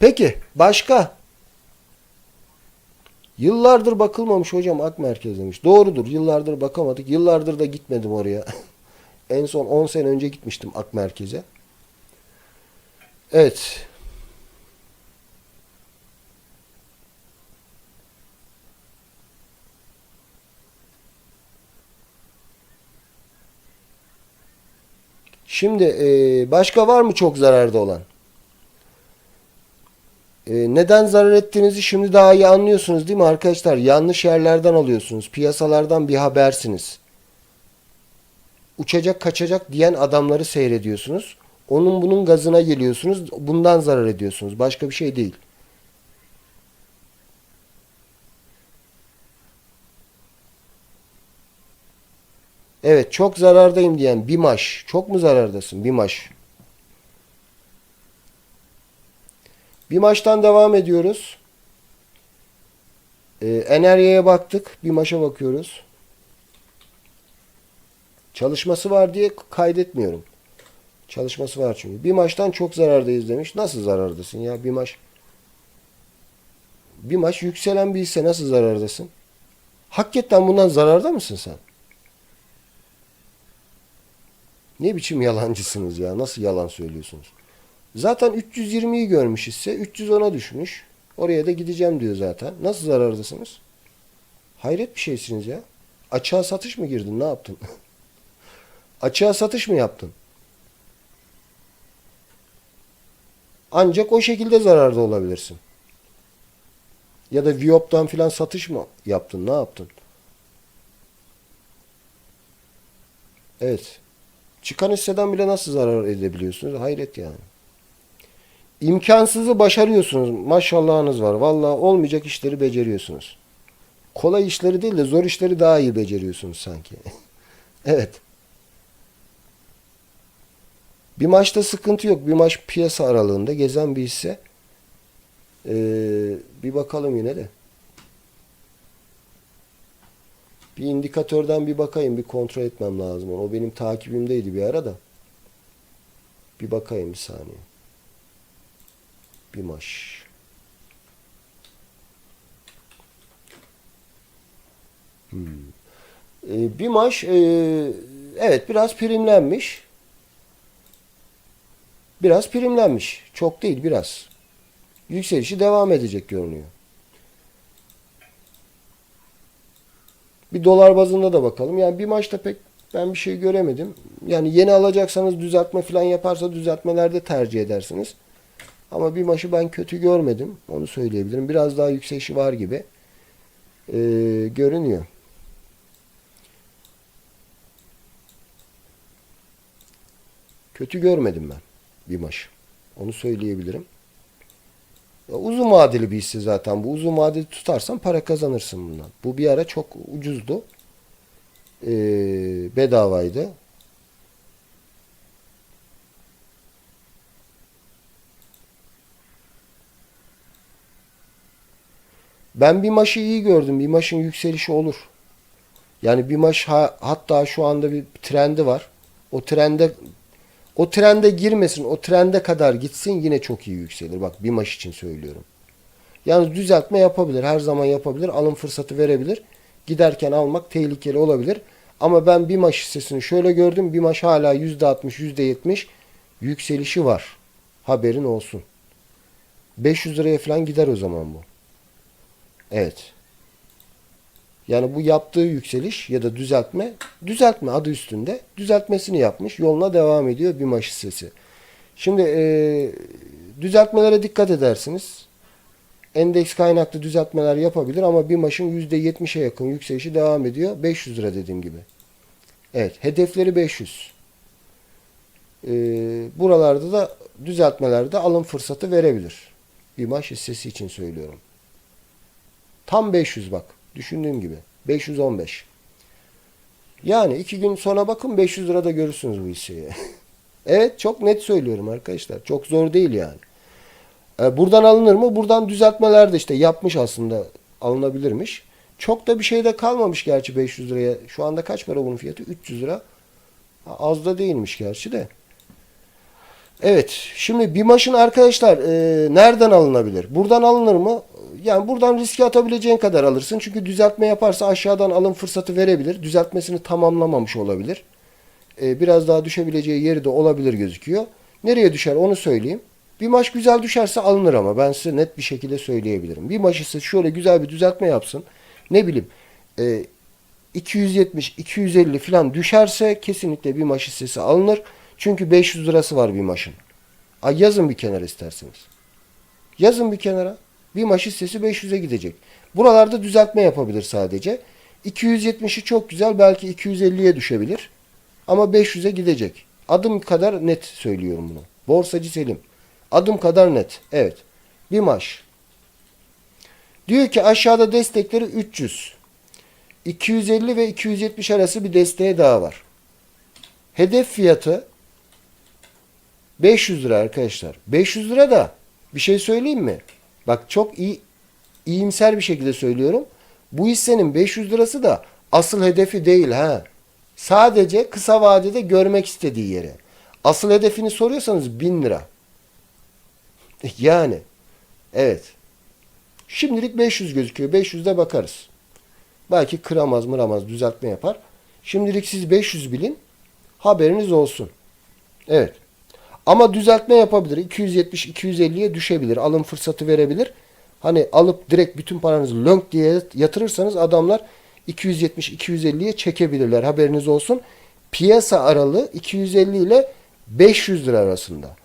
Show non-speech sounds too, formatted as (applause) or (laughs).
Peki başka? Yıllardır bakılmamış hocam Ak Merkez demiş. Doğrudur yıllardır bakamadık. Yıllardır da gitmedim oraya. (laughs) en son 10 sene önce gitmiştim Ak Merkez'e. Evet. Şimdi başka var mı çok zararda olan? E, neden zarar ettiğinizi şimdi daha iyi anlıyorsunuz değil mi arkadaşlar? Yanlış yerlerden alıyorsunuz. Piyasalardan bir habersiniz. Uçacak kaçacak diyen adamları seyrediyorsunuz. Onun bunun gazına geliyorsunuz. Bundan zarar ediyorsunuz. Başka bir şey değil. Evet çok zarardayım diyen Bimaş. Çok mu zarardasın Bimaş? Bimaş'tan devam ediyoruz. Ee, Enerya'ya baktık. Bimaş'a bakıyoruz. Çalışması var diye kaydetmiyorum. Çalışması var çünkü. Bir maçtan çok zarardayız demiş. Nasıl zarardasın ya? Bir maç bir maç yükselen bir hisse nasıl zarardasın? Hakikaten bundan zararda mısın sen? Ne biçim yalancısınız ya? Nasıl yalan söylüyorsunuz? Zaten 320'yi görmüş hisse. 310'a düşmüş. Oraya da gideceğim diyor zaten. Nasıl zarardasınız? Hayret bir şeysiniz ya. Açığa satış mı girdin? Ne yaptın? (laughs) Açığa satış mı yaptın? Ancak o şekilde zararda olabilirsin. Ya da Viop'tan filan satış mı yaptın? Ne yaptın? Evet. Çıkan hisseden bile nasıl zarar edebiliyorsunuz? Hayret yani. İmkansızı başarıyorsunuz. Maşallahınız var. Vallahi olmayacak işleri beceriyorsunuz. Kolay işleri değil de zor işleri daha iyi beceriyorsunuz sanki. (laughs) evet. Bir maçta sıkıntı yok. Bir maç piyasa aralığında gezen bir hisse. Ee, bir bakalım yine de. Bir indikatörden bir bakayım. Bir kontrol etmem lazım. O benim takibimdeydi bir ara da. Bir bakayım bir saniye. Bir maç. Hmm. Ee, bir maç e, evet biraz primlenmiş. Biraz primlenmiş. Çok değil biraz. Yükselişi devam edecek görünüyor. Bir dolar bazında da bakalım. Yani bir maçta pek ben bir şey göremedim. Yani yeni alacaksanız düzeltme falan yaparsa düzeltmelerde tercih edersiniz. Ama bir maçı ben kötü görmedim. Onu söyleyebilirim. Biraz daha yükselişi var gibi ee, görünüyor. Kötü görmedim ben bir maç. Onu söyleyebilirim. Uzun vadeli bir hisse zaten bu. Uzun vadeli tutarsan para kazanırsın bundan. Bu bir ara çok ucuzdu. Ee, bedavaydı. Ben bir maçı iyi gördüm. Bir maçın yükselişi olur. Yani bir maç ha, hatta şu anda bir trendi var. O trende o trende girmesin, o trende kadar gitsin yine çok iyi yükselir. Bak bir maç için söylüyorum. Yalnız düzeltme yapabilir. Her zaman yapabilir. Alım fırsatı verebilir. Giderken almak tehlikeli olabilir. Ama ben bir maç hissesini şöyle gördüm. Bir maç hala %60, %70 yükselişi var. Haberin olsun. 500 liraya falan gider o zaman bu. Evet. Yani bu yaptığı yükseliş ya da düzeltme, düzeltme adı üstünde düzeltmesini yapmış. Yoluna devam ediyor bir maç hissesi. Şimdi e, düzeltmelere dikkat edersiniz. Endeks kaynaklı düzeltmeler yapabilir ama bir maçın %70'e yakın yükselişi devam ediyor. 500 lira dediğim gibi. Evet. Hedefleri 500. E, buralarda da düzeltmelerde alım fırsatı verebilir. Bir maç hissesi için söylüyorum. Tam 500 bak. Düşündüğüm gibi. 515. Yani iki gün sonra bakın 500 lirada görürsünüz bu hisseyi. (laughs) evet çok net söylüyorum arkadaşlar. Çok zor değil yani. E, buradan alınır mı? Buradan düzeltmeler de işte yapmış aslında alınabilirmiş. Çok da bir şey de kalmamış gerçi 500 liraya. Şu anda kaç para bunun fiyatı? 300 lira. Az da değilmiş gerçi de. Evet. Şimdi bir maşın arkadaşlar e, nereden alınabilir? Buradan alınır mı? Yani buradan riske atabileceğin kadar alırsın. Çünkü düzeltme yaparsa aşağıdan alım fırsatı verebilir. Düzeltmesini tamamlamamış olabilir. E, biraz daha düşebileceği yeri de olabilir gözüküyor. Nereye düşer onu söyleyeyim. Bir maç güzel düşerse alınır ama ben size net bir şekilde söyleyebilirim. Bir maç ise şöyle güzel bir düzeltme yapsın. Ne bileyim e, 270, 250 falan düşerse kesinlikle bir maç hissesi alınır. Çünkü 500 lirası var bir maçın. Ay yazın bir kenara isterseniz. Yazın bir kenara. Bir maç hissesi 500'e gidecek. Buralarda düzeltme yapabilir sadece. 270'i çok güzel belki 250'ye düşebilir. Ama 500'e gidecek. Adım kadar net söylüyorum bunu. Borsacı Selim. Adım kadar net. Evet. Bir maç. Diyor ki aşağıda destekleri 300. 250 ve 270 arası bir desteğe daha var. Hedef fiyatı 500 lira arkadaşlar. 500 lira da bir şey söyleyeyim mi? Bak çok iyi iyimser bir şekilde söylüyorum. Bu hissenin 500 lirası da asıl hedefi değil ha. Sadece kısa vadede görmek istediği yere. Asıl hedefini soruyorsanız 1000 lira. (laughs) Yani evet. Şimdilik 500 gözüküyor. 500'de bakarız. Belki kıramaz mıramaz düzeltme yapar. Şimdilik siz 500 bilin. Haberiniz olsun. Evet. Ama düzeltme yapabilir. 270-250'ye düşebilir. Alım fırsatı verebilir. Hani alıp direkt bütün paranızı lönk diye yatırırsanız adamlar 270-250'ye çekebilirler. Haberiniz olsun. Piyasa aralığı 250 ile 500 lira arasında.